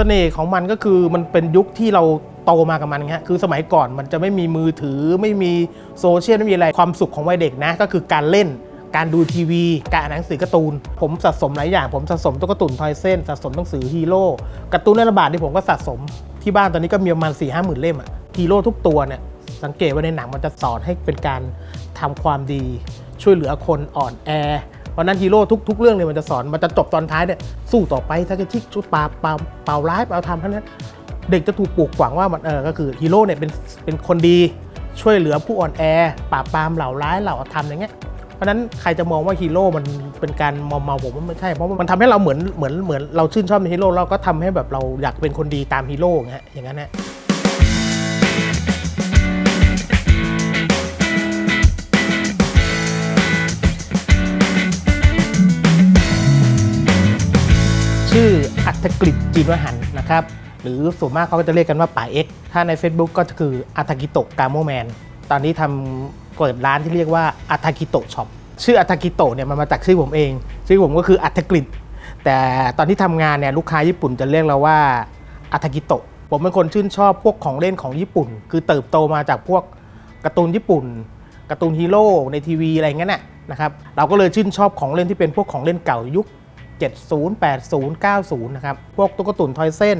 เสน่ห์ของมันก็คือมันเป็นยุคที่เราโตมากับมันฮะคือสมัยก่อนมันจะไม่มีมือถือไม่มีโซเชียลไม่มีอะไรความสุขของวัยเด็กนะ ก็คือการเล่น การดูทีวี การอ่านหนังสือการ์ตูน ผมสะสมหลายอย่าง ผมสะสมตุ๊กตาตุ่นทอยเส้นสะสมหนังสือฮีโร่การ์ตูนในระบาดที่ผมก็สะสมที่บ้านตอนนี้ก็มีประมาณ4ี่ห้าหมื่นเล่มอะฮีโร่ทุกตัวเนี่ยสังเกตว่าในหนังมันจะสอนให้เป็นการทำความดี ช่วยเหลือคนอ่อนแอ เพราะนั้นฮีโร่ทุก ๆ เรื่องเลยมันจะสอนมันจะจบตอนท้ายเนี่ยสู้ต่อไปถ้าจะที่ชุดปาเปล่าเปล่าร้ายเปล่าทำเท่านั้นเด็กจะถูกปลูกฝังว่ามันเออก็คือฮีโร่เนี่ยเป็นเป็นคนดีช่วยเหลือผู้อ่อนแอปราบปรามเหล่าร้ายเหล่าธรรมอย่างเงี้ยเพราะนั้นใครจะมองว่าฮีโร่มันเป็นการมอมเมาผมว่าไม่ใช่เพราะมันทำให้เราเหมือนเหมือนเหมือนเราชื่นชอบในฮีโร่เราก็ทำให้แบบเราอยากเป็นคนดีตามฮีโร่อย่างเงี้ยอย่างนั้นนะ ออัตกฤษจีนวหันนะครับหรือส่วนมากเขาก็จะเรียกกันว่าป่าเอ็กซ์ถ้าใน Facebook ก็คืออัตกิโตะกาโมแมนตอนนี้ทำเปิดร้านที่เรียกว่าอัตกิโตะช็อปชื่ออัตกิโตะเนี่ยมันมาจากชื่อผมเอง ชื่อผมก็คืออัตกฤษแต่ตอนที่ทำงานเนี่ยลูกค้าญี่ปุ่นจะเรียกเราว่าอัตกิโตะผมเป็นคนชื่นชอบพวกของเล่นของญี่ปุ่น คือเติบโตมาจากพวกการ์ตูนญี่ปุ่นการ์ตูนฮีโร่ในทีวีอะไรเงี้ยน่ะนะครับเราก็เลยชื่นชอบของเล่นที่เป็นพวกของเล่นเก่ายุค 70 80 90 นะครับ พวกตุ๊กตาตุ่นทอยเส้น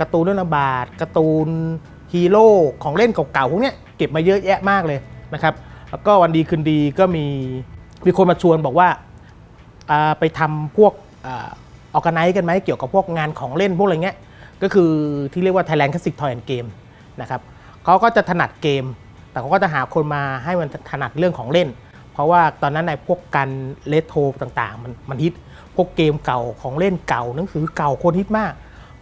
การ์ตูนเรื่องระบาดการ์ตูนฮีโร่ของเล่นเก่าๆพวกเนี้ยเก็บมาเยอะแยะมากเลยนะครับ แล้วก็วันดีคืนดีก็มีมีคนมาชวนบอกว่าไปทำพวกออกกันไนกันไหมเกี่ยวกับพวกงานของเล่นพวกอะไรเงี้ยก็คือที่เรียกว่า Thailand Classic Toy and Game นะครับเขาก็จะถนัดเกม แต่เขาก็จะหาคนมาให้มันถนัดเรื่องของเล่น เพราะว่าตอนนั้นในพวกการเลทโทต่างๆ มันมันฮิต วกเกมเก่าของเล่นเก่าหนังสือเก่าคนฮิตมาก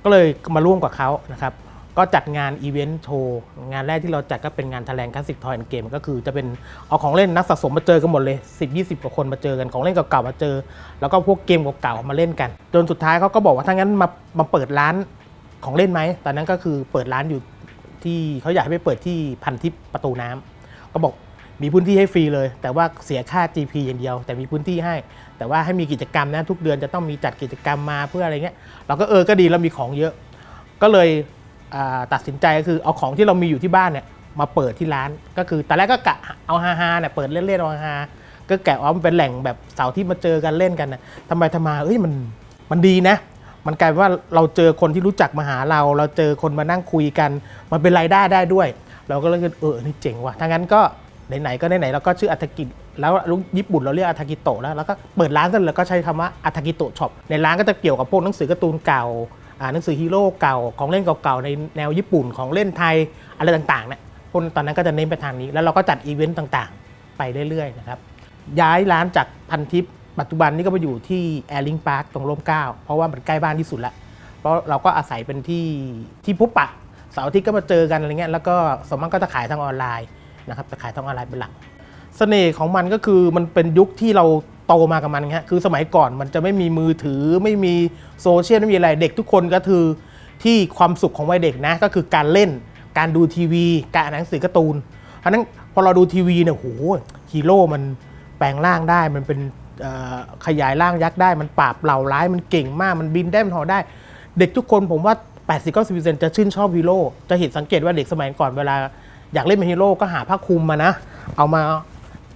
ก็เลยมาร่วมกับเขานะครับก็จัดงานอีเวนต์โชว์งานแรกที่เราจัดก็เป็นงาน Thailand Classic Toy and Game ก็คือจะเป็นเอาของเล่นนักสะสมมาเจอกันหมดเลย 10-20 กว่าคนมาเจอกันของเล่นเก่าๆมาเจอ แล้วก็พวกเกมเก่าๆมาเล่นกัน จนสุดท้ายเขาก็บอกว่าถ้างั้นมามาเปิดร้านของเล่นไหมตอนนั้นก็คือเปิดร้านอยู่ที่เขาอยากให้ไปเปิดที่พันทิพย์ประตูน้ำก็บอก มีพื้นที่ให้ฟรีเลย แต่ว่าเสียค่า GP อย่างเดียว แต่มีพื้นที่ให้ แต่ว่าให้มีกิจกรรมนะทุกเดือนจะต้องมีจัดกิจกรรมมาเพื่ออะไรเงี้ยเราก็เออก็ดีแล้วมีของเยอะ ก็เลยตัดสินใจก็คือเอาของที่เรามีอยู่ที่บ้านเนี่ยมาเปิดที่ร้าน ก็คือตอนแรกก็กะเอาฮาๆเนี่ยเปิดเล่นๆเอาฮาก็แกะว่ามันเป็นแหล่งแบบเสาที่มาเจอกันเล่นกันนะทำไมทำไมาเอ้ยมันมันดีนะมันกลายเป็นว่าเราเจอคนที่รู้จักมาหาเรา เราเจอคนมานั่งคุยกัน มันเป็นรายได้ได้ด้วย เราก็เลยคิดเออนี่เจ๋งว่ะถ้างั้นก็ ไหนๆก็ไหนๆเราก็ชื่ออัตกิแล้วญี่ปุ่นเราเรียกอัตกิโตะแล้วแล้วก็เปิดร้านกันแล้วก็ใช้คำว่าอัตกิโตะช็อปในร้านก็จะเกี่ยวกับพวกหนังสือการ์ตูนเก่าอ่าหนังสือฮีโร่เก่าของเล่นเก่าๆในแนวญี่ปุ่นของเล่นไทยอะไรต่างๆเนี่ยพวกตอนนั้นก็จะเน้นไปทางนี้ แล้วเราก็จัดอีเวนต์ต่างๆ ไปเรื่อยๆนะครับย้ายร้านจากพันทิปปัจจุบันนี้ก็มาอยู่ที่แอร์ลิงพาร์คตรงร่มเก้าเพราะว่ามันใกล้บ้านที่สุดละเพราะเราก็อาศัยเป็นที่ที่พบปะเสาร์อาทิตย์ก็มาเจอกันอะไรเงี้ยแล้วก็สมมติก็จะขายทางออนไลน์ นะครับจะขายทางออนไลน์เป็นหลัก เสน่ห์ของมันก็คือมันเป็นยุคที่เราโตมากับมันฮะคือสมัยก่อนมันจะไม่มีมือถือไม่มีโซเชียลไม่มีอะไรเด็กทุกคนก็คือที่ความสุขของวัยเด็กนะก็คือการเล่นการดูทีวี การอ่านหนังสือการ์ตูนเพราะนั้นพอเราดูทีวีเนี่ยโหฮีโร่มันแปลงร่างได้มันเป็นขยายร่างยักษ์ได้มันปราบเหล่าร้ายมันเก่งมากมันบินได้มันหอได้ เด็กทุกคนผมว่า 80-90%จะชื่นชอบฮีโร่จะเห็นสังเกตว่าเด็กสมัยก่อนเวลา อยากเล่นเป็นฮีโร่ก็หาผ้าคลุมมานะ เอามา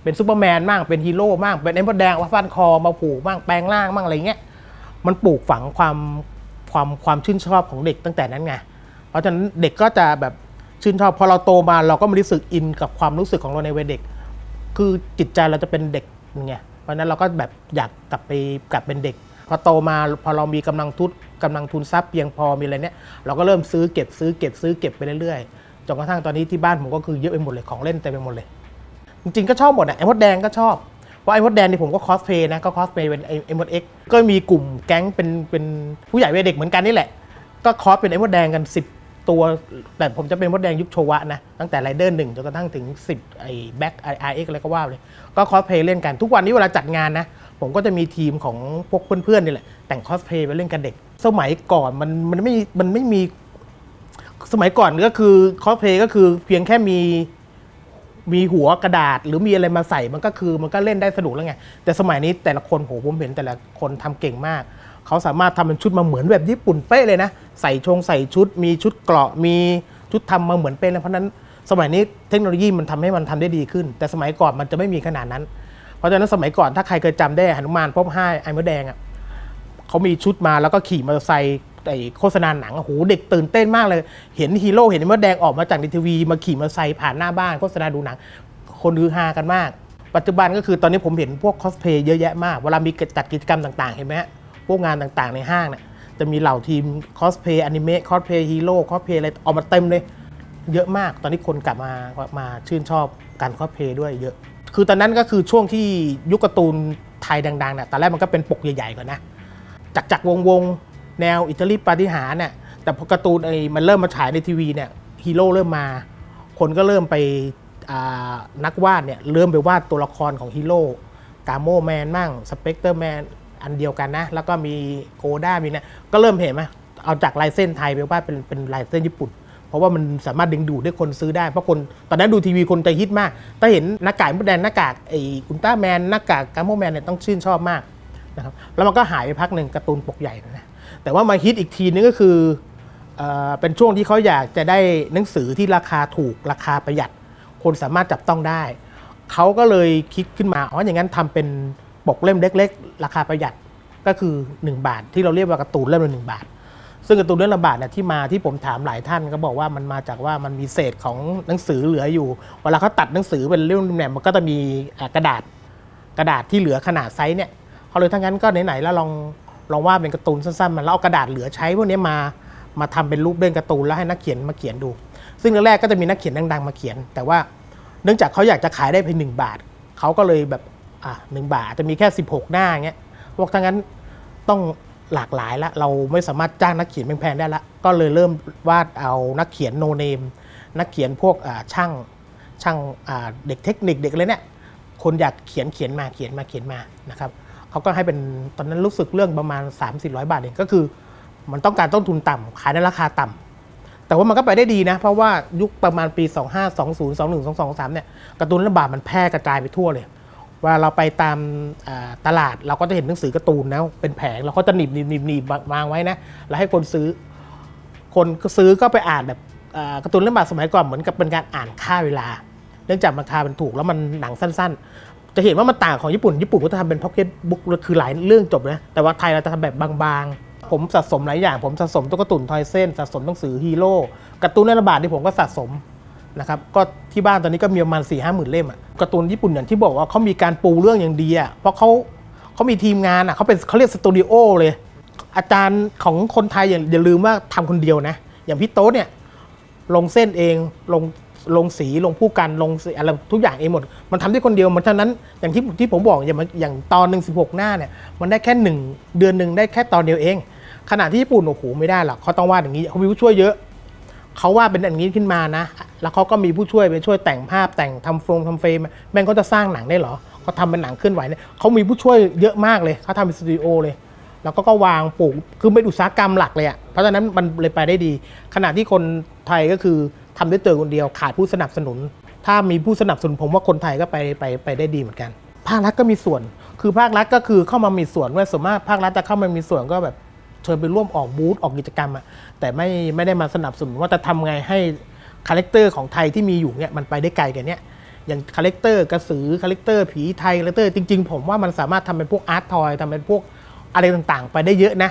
เป็นซูเปอร์แมนบ้างเป็นฮีโร่บ้างเป็นไอ้มดแดงว่าฟันคอมาผูกบ้างแปลงร่างบ้างอะไรเงี้ยมันปลูกฝังความความความชื่นชอบของเด็กตั้งแต่นั้นไงเพราะฉะนั้นเด็กก็จะแบบชื่นชอบพอเราโตมาเราก็มารู้สึกอินกับความรู้สึกของเราในวัยเด็ก คือจิตใจเราจะเป็นเด็กไงเพราะนั้นเราก็แบบอยากกลับไปกลับเป็นเด็ก พอโตมาพอเรามีกำลังทุนกำลังทุนทรัพย์เพียงพอมีอะไรเนี้ยเราก็เริ่มซื้อเก็บซื้อเก็บซื้อเก็บไปเรื่อยๆ จนกระทั่งตอนนี้ที่บ้านผมก็คือเยอะไปหมดเลยของเล่นเต็มไปหมดเลย จริงๆก็ชอบหมดอะไอ้มดแดงก็ชอบเพราะไอ้มดแดงนี่ผมก็คอสเพย์นะก็คอสเพย์เป็นไอ้ไอ้มดเอ็กก็มีกลุ่มแก๊งเป็นเป็นผู้ใหญ่เวัยเด็กเหมือนกันนี่แหละ ก็คอสเป็นไอ้มดแดงกัน 10 ตัว แต่ผมจะเป็นมดแดงยุคโชวะนะตั้งแต่ไรเดอร์หนึ่งจนกระทั่งถึง 10ไอ้แบ็คไอไอเอ็กอะไรก็ว่าเลย ก็คอสเพย์เล่นกันทุกวันนี้เวลาจัดงานนะผมก็จะมีทีมของพวกเพื่อนๆนี่แหละแต่งคอสเพย์ไปเล่นกันเด็ก สมัยก่อนมันมันไม่มันไม่มี สมัยก่อนก็คือคอสเพลย์ก็คือเพียงแค่มีมีหัวกระดาษหรือมีอะไรมาใส่มันก็คือมันก็เล่นได้สนุกแล้วไง แต่สมัยนี้แต่ละคนโหผมเห็นแต่ละคนทำเก่งมาก เขาสามารถทำเป็นชุดมาเหมือนแบบญี่ปุ่นเป๊ะเลยนะ ใส่ชงใส่ชุด มีชุดเกราะมีชุดทำมาเหมือนเป๊ะเลยเพราะนั้นสมัยนี้เทคโนโลยีมันทำให้มันทำได้ดีขึ้น แต่สมัยก่อนมันจะไม่มีขนาดนั้น เพราะฉะนั้นสมัยก่อนถ้าใครเคยจำได้หนุมานพบห้าไอ้มดแดงอะเขามีชุดมาแล้วก็ขี่มอเตอร์ไซค์ ไอโฆษณาหนังโอ้โหเด็กตื่นเต้นมากเลย เห็นฮีโร่เห็นไอ้มดแดงออกมาจากในทีวี มาขี่มอเตอร์ไซค์ผ่านหน้าบ้านโฆษณาดูหนัง คนฮือฮากันมาก ปัจจุบันก็คือตอนนี้ผมเห็นพวกคอสเพย์เยอะแยะมาก เวลามีจัดกิจกรรมต่างๆ เห็นไหมฮะพวกงานต่างๆในห้างเนี่ยจะมีเหล่าทีมคอสเพย์อนิเมะคอสเพย์ฮีโร่คอสเพย์อะไรออกมาเต็มเลย เยอะมาก ตอนนี้คนกลับมามาชื่นชอบการคอสเพย์ด้วยเยอะ คือตอนนั้นก็คือช่วงที่ยุคการ์ตูนไทยดังๆเนี่ยตอนแรกมันก็เป็นปกใหญ่ๆก่อนนะจากจากวงวง แนวอิตาลีปาฏิหาริย์เนี่ยแต่พอการ์ตูนไอ้มันเริ่มมาฉายในทีวีเนี่ยฮีโร่เริ่มมา คนก็เริ่มไปนักวาดเนี่ยเริ่มไปวาดตัวละครของฮีโร่กาโมแมนมั่งสเปกเตอร์แมนอันเดียวกันนะ แล้วก็มีโกด้ามีเนี่ยก็เริ่มเห็นไหมเอาจากลายเส้นไทยไปวาดเป็นเป็นลายเส้นญี่ปุ่น เพราะว่ามันสามารถดึงดูดให้คนซื้อได้ เพราะคนตอนนั้นดูทีวีคนจะฮิตมาก ถ้าเห็นหน้ากากมดแดงหน้ากากไอ้อุลตร้าแมนหน้ากากกาโมแมนเนี่ยต้องชื่นชอบมากนะครับแล้วมันก็หายไปพักหนึ่งการ์ตูนปกใหญ่นะ แต่ว่ามาฮิตอีกทีนึงก็คือเออเป็นช่วงที่เขาอยากจะได้หนังสือที่ราคาถูกราคาประหยัด คนสามารถจับต้องได้ เขาก็เลยคิดขึ้นมาอ๋ออย่างนั้นทำเป็นปกเล่มเล็ก ๆ ราคาประหยัดก็คือ 1 บาท ที่เราเรียกว่าการ์ตูนเล่มละหนึ่งบาท ซึ่งการ์ตูนเล่มละบาทเนี่ยที่มาที่ผมถามหลายท่านก็บอกว่ามันมาจากว่ามันมีเศษของหนังสือเหลืออยู่ เวลาเขาตัดหนังสือเป็นเล่มเนี่ยมันก็จะมีกระดาษกระดาษที่เหลือขนาดไซส์เนี่ยเขาเลยทั้งนั้นก็ไหนๆแล้วลอง ลองวาดเป็นการ์ตูนสั้นๆมาแล้วเอากระดาษเหลือใช้พวกนี้มามาทำเป็นรูปเล่นการ์ตูนแล้วให้นักเขียนมาเขียนดู ซึ่งแรกๆก็จะมีนักเขียนดังๆมาเขียน แต่ว่าเนื่องจากเขาอยากจะขายได้เพียงหนึ่งบาทเขาก็เลยแบบอะหนึ่งบาทจะมีแค่ 16 หน้าอย่างเงี้ยบอกทั้างนั้นต้องหลากหลายละเราไม่สามารถจ้างนักเขียนแพงๆได้ละก็เลยเริ่มวาดเอานักเขียนโนเนมนักเขียนพวกช่างช่างเด็กเทคนิคเด็กอะไรเนี่ยคนอยากเขียนเขียนมาเขียนมาเขียนมานะครับ เขาก็ให้เป็นตอนนั้นรู้สึกเรื่องประมาณ 3 4 0 0 บาทเองก็คือ มันต้องการต้นทุนต่ำขายในราคาต่ำแต่ว่ามันก็ไปได้ดีนะ เพราะว่ายุคประมาณปี 2520 21 22 3เนี่ยการ์ตูนระบาดมันแพร่กระจายไปทั่วเลยเวลาเราไปตามตลาดเราก็จะเห็นหนังสือการ์ตูนนะเป็นแผงเราก็จะหนีบหนีบหนีบหนีบวางไว้นะแล้วให้คนซื้อ คนซื้อก็ไปอ่านแบบการ์ตูนเรื่องบาทสมัยก่อนเหมือนกับเป็นการอ่านค่าเวลา เนื่องจากราคามันถูกแล้วมันหนังสั้น ๆ จะเห็นว่ามันต่างของญี่ปุ่น ญี่ปุ่นก็จะทำเป็นพ็อกเก็ตบุ๊กคือหลายเรื่องจบนะ แต่ว่าไทยเราจะทำแบบบางๆ ผมสะสมหลายอย่าง ผมสะสมตุ๊กตุ่นทอยเส้น สะสมหนังสือฮีโร่การ์ตูนในระบาดที่ผมก็สะสมนะครับ ก็ที่บ้านตอนนี้ก็มีประมาณ4ี่ห้าหมื่นเล่มอะการ์ตูนญี่ปุ่นอย่างที่บอกว่าเขามีการปูเรื่องอย่างดีอะเพราะเขาเขามีทีมงานอะเขาเป็นเขาเรียกสตูดิโอเลย อาจารย์ของคนไทยอย่าอย่าลืมว่าทำคนเดียวนะ อย่างพี่โต๊ดเนี่ยลงเส้นเองลง ลงสีลงผู้กันลงสีอะไรทุกอย่างเองหมด มันทำได้คนเดียวมันฉะนั้นอย่างที่ที่ผมบอกอย่างอย่างตอนหนึ่งสิบหกหน้าเนี่ยมันได้แค่หนึ่งเดือนหนึ่งได้แค่ตอนเดียวเอง ขณะที่ญี่ปุ่นโอ้โหไม่ได้หรอกเขาต้องวาดอย่างนี้เขามีผู้ช่วยเยอะเขาวาดเป็นอย่างนี้ขึ้นมานะ แล้วเขาก็มีผู้ช่วยไปช่วยแต่งภาพแต่งทำโฟมทำเฟรมแม่งเขาจะสร้างหนังได้เหรอเขาทำเป็นหนังเคลื่อนไหวเนี่ยเขามีผู้ช่วยเยอะมากเลยเขาทำเป็นสตูดิโอเลยแล้วก็ก็วางปลูกคือเป็นอุตสาหกรรมหลักเลยอะ่ะเพราะฉะนั้นมันเลยไปได้ดี ขณะที่คนไทยก็คือ ทำด้วยตัวคนเดียวขาดผู้สนับสนุน ถ้ามีผู้สนับสนุนผมว่าคนไทยก็ไปไปไปได้ดีเหมือนกัน ภาครัฐก็มีส่วน คือภาครัฐก็คือเข้ามามีส่วนว่าส่วนมากภาครัฐจะเข้ามามีส่วนก็แบบเชิญไปร่วมออกบูธออกกิจกรรมอะแต่ไม่ไม่ได้มาสนับสนุนว่าจะทำไงให้คาแรคเตอร์ของไทยที่มีอยู่เนี่ยมันไปได้ไกลกันเนี่ยอย่างคาแรคเตอร์กระสือคาแรคเตอร์ผีไทยคาแรคเตอร์จริงๆ ผมว่ามันสามารถทำเป็นพวกอาร์ตทอยทำเป็นพวกอะไรต่างๆ ไปได้เยอะนะ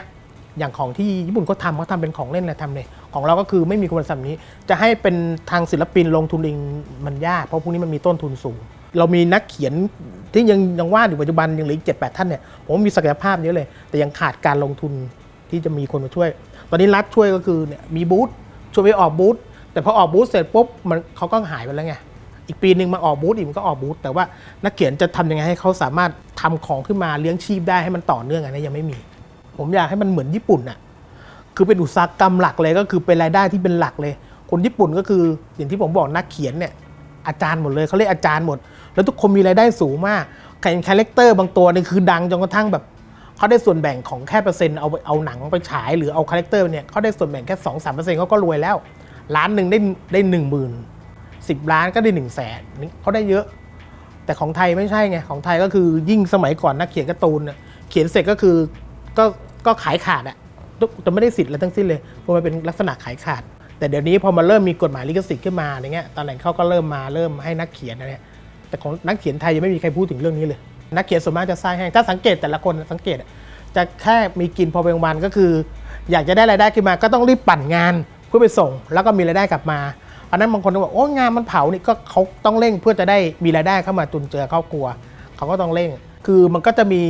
อย่างของที่ญี่ปุ่นเขาทำเขาทำเป็นของเล่นอะไรทำเลย ของเราก็คือไม่มีคุณสมบัตินี้ จะให้เป็นทางศิลปินลงทุนเองมันยาก เพราะพวกนี้มันมีต้นทุนสูง เรามีนักเขียนที่ยังยังวาดอยู่ปัจจุบันยังเหลืออีกเจ็ดแปดท่านเนี่ยผมมีศักยภาพเยอะเลย แต่ยังขาดการลงทุนที่จะมีคนมาช่วย ตอนนี้รัฐช่วยก็คือเนี่ยมีบูธช่วยไปออกบูธแต่พอออกบูธเสร็จปุ๊บมันเขาก็หายไปแล้วไงอีกปีหนึ่งมาออกบูธอีกมันก็ออกบูธแต่ว่านักเขียนจะทำยังไงให้เขาสามารถทำของขึ้นมาเลี้ยงชีพได้ให้มันต่อเนื่องอันนี้ยังไม่มี ผมอยากให้มันเหมือนญี่ปุ่นน่ะ คือเป็นอุตสาหกรรมหลักเลยก็คือเป็นรายได้ที่เป็นหลักเลย คนญี่ปุ่นก็คืออย่างที่ผมบอกนักเขียนเนี่ยอาจารย์หมดเลยเขาเรียกอาจารย์หมด แล้วทุกคนมีรายได้สูงมากแข่งคาแรคเตอร์บางตัวนี่คือดังจนกระทั่งแบบเขาได้ส่วนแบ่งของแค่เปอร์เซ็นต์เอาเอาหนังไปฉายหรือเอาคาแรคเตอร์เนี่ยเขาได้ส่วนแบ่งแค่สองสามเปอร์เซ็นต์เขาก็รวยแล้วล้านหนึ่งได้ได้หนึ่งหมื่นสิบล้านก็ได้หนึ่งแสนเขาได้เยอะ แต่ของไทยไม่ใช่ไงของไทยก็คือยิ่งสมัยก่อนนักเขียนการ์ตูนเขียนเสร็จก็คือก็ก็ขายขาดอะ จะไม่ได้สิทธิ์อะไรทั้งสิ้นเลยเพราะมันเป็นลักษณะขายขาด แต่เดี๋ยวนี้พอมันเริ่มมีกฎหมายลิขสิทธิ์ขึ้นมาอย่างเงี้ยตอนหลังเขาก็เริ่มมาเริ่มให้นักเขียนอะไรเนี่ยแต่ของนักเขียนไทยยังไม่มีใครพูดถึงเรื่องนี้เลย นักเขียนส่วนมากจะสร้างให้ถ้าสังเกตแต่ละคนสังเกตจะแค่มีกินพอเป็นวันก็คือ อยากจะได้รายได้ขึ้นมาก็ต้องรีบปั่นงานเพื่อไปส่ง แล้วก็มีรายได้กลับมาอันนั้นบางคนก็บอกโอ้งานมันเผานี่ก็เขาต้องเร่งเพื่อจะได้มีรายได้เข้ามาจุนเจือครอบครัว เขาก็ต้องเร่ง คือมันก็จะมี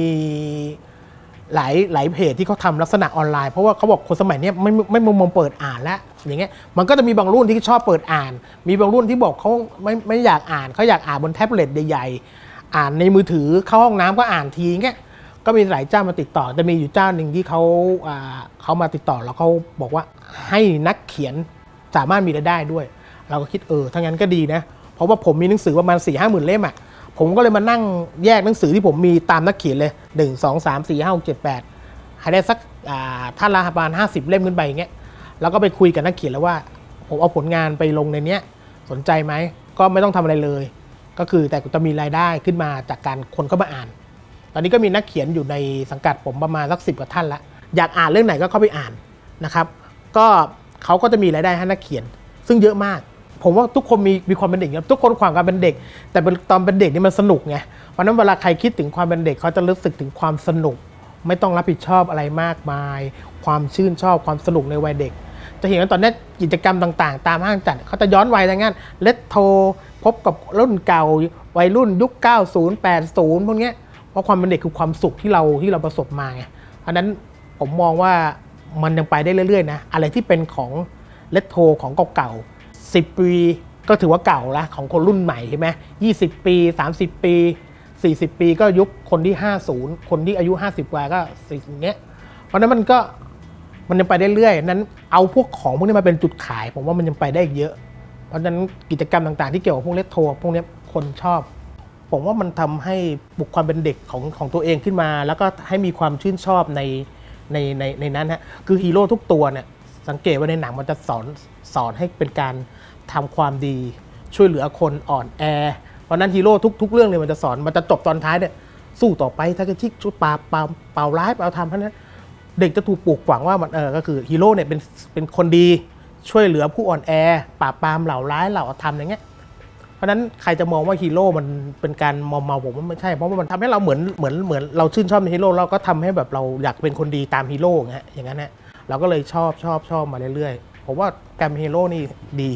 หลายหลายเพจที่เขาทำลักษณะออนไลน์เพราะว่าเขาบอกคนสมัยนี้ไม่ไม่ม่มองเปิดอ่านแล้วอย่างเงี้ยมันก็จะมีบางรุ่นที่ชอบเปิดอ่าน มีบางรุ่นที่บอกเขาไม่ไม่อยากอ่านเขาอยากอ่านบนแท็บเล็ตใหญ่ๆอ่านในมือถือเข้าห้องน้ำก็อ่านทีเงี้ยก็มีหลายเจ้ามาติดต่อจะมีอยู่เจ้าหนึ่งที่เขาอ่าเขามาติดต่อแล้วเขาบอกว่าให้นักเขียนสามารถมีรายได้ด้วย เราก็คิดเออถ้างั้นก็ดีนะ เพราะว่าผมมีหนังสือประมาณ4ี่ห้าหมื่นเล่มอะ ผมก็เลยมานั่งแยกหนังสือที่ผมมีตามนักเขียนเลย 1 2 3 4 5 6 7 8ให้ได้สักอ่าท่านละประมาณ50 เล่มขึ้นไปอย่างเงี้ยแล้วก็ไปคุยกับนักเขียนแล้วว่า ผมเอาผลงานไปลงในเนี้ยสนใจไหมก็ไม่ต้องทำอะไรเลย ก็คือแต่จะมีรายได้ขึ้นมาจากการคนเข้ามาอ่าน ตอนนี้ก็มีนักเขียนอยู่ในสังกัดผมประมาณสักสิบกว่าท่านละอยากอ่านเรื่องไหนก็เข้าไปอ่านนะครับ ก็เขาก็จะมีรายได้ให้นักเขียน ซึ่งเยอะมาก ผมว่าทุกคนมีมีความเป็นเด็กนะทุกคนความการเป็นเด็ก แต่ตอนเป็นเด็กนี่มันสนุกไงเพราะนั้นเวลาใครคิดถึงความเป็นเด็กเขาจะรู้สึกถึงความสนุก ไม่ต้องรับผิดชอบอะไรมากมาย ความชื่นชอบความสนุกในวัยเด็ก จะเห็นว่าตอนนี้กิจกรรมต่างๆ ตามห้างจัดเขาจะย้อนวัยอะไรเงี้ยเลตโทพบกับรุ่นเก่าวัยรุ่นยุค 90 80 พวกนี้เพราะความเป็นเด็กคือความสุขที่เราที่เราประสบมาไงอันนั้นผมมองว่ามันยังไปได้เรื่อยๆนะอะไรที่เป็นของเลตโทของเก่าๆ 10 ปีก็ถือว่าเก่าละของคนรุ่นใหม่ใช่ไหม20ปี 30 ปี 40 ปีก็ยุคคนที่ 50 คนที่อายุ 50 กว่าก็สิ่งเนี้ย เพราะนั้นมันก็มันยังไปได้เรื่อยนั้นเอาพวกของพวกนี้มาเป็นจุดขาย ผมว่ามันยังไปได้อีกเยอะ เพราะนั้นกิจกรรมต่างๆ ที่เกี่ยวกับพวกเลตโทรพวกนี้คนชอบ ผมว่ามันทำให้บุคความเป็นเด็กของของตัวเองขึ้นมา แล้วก็ให้มีความชื่นชอบในในในในนั้นฮะคือฮีโร่ทุกตัวเนี่ย สังเกตว่าในหนังมันจะสอนสอนให้เป็นการทำความดีช่วยเหลือคนอ่อนแอเพราะนั้นฮีโร่ทุกทุกเรื่องเลยมันจะสอนมันจะจบตอนท้ายเนี่ยสู้ต่อไปถ้าเกิดที่ชุดปาเปล่าเปล่าร้ายเปล่าทำเพราะนั้นเด็กจะถูกปลูกฝังว่ามันเออก็คือฮีโร่เนี่ยเป็นเป็นคนดีช่วยเหลือผู้อ่อนแอปราบปรามเหล่าร้ายเหล่าธรรมอย่างเงี้ยเพราะนั้นใครจะมองว่าฮีโร่มันเป็นการมอมเมาผมว่าไม่ใช่ เพราะว่ามันทำให้เราเหมือนเหมือนเหมือนเราชื่นชอบในฮีโร่เราก็ทำให้แบบเราอยากเป็นคนดีตามฮีโร่อย่างเงี้ยอย่างนั้นฮะ เราก็เลยชอบชอบชอบมาเรื่อยๆผมว่าแกรเฮีโร่นี่ดี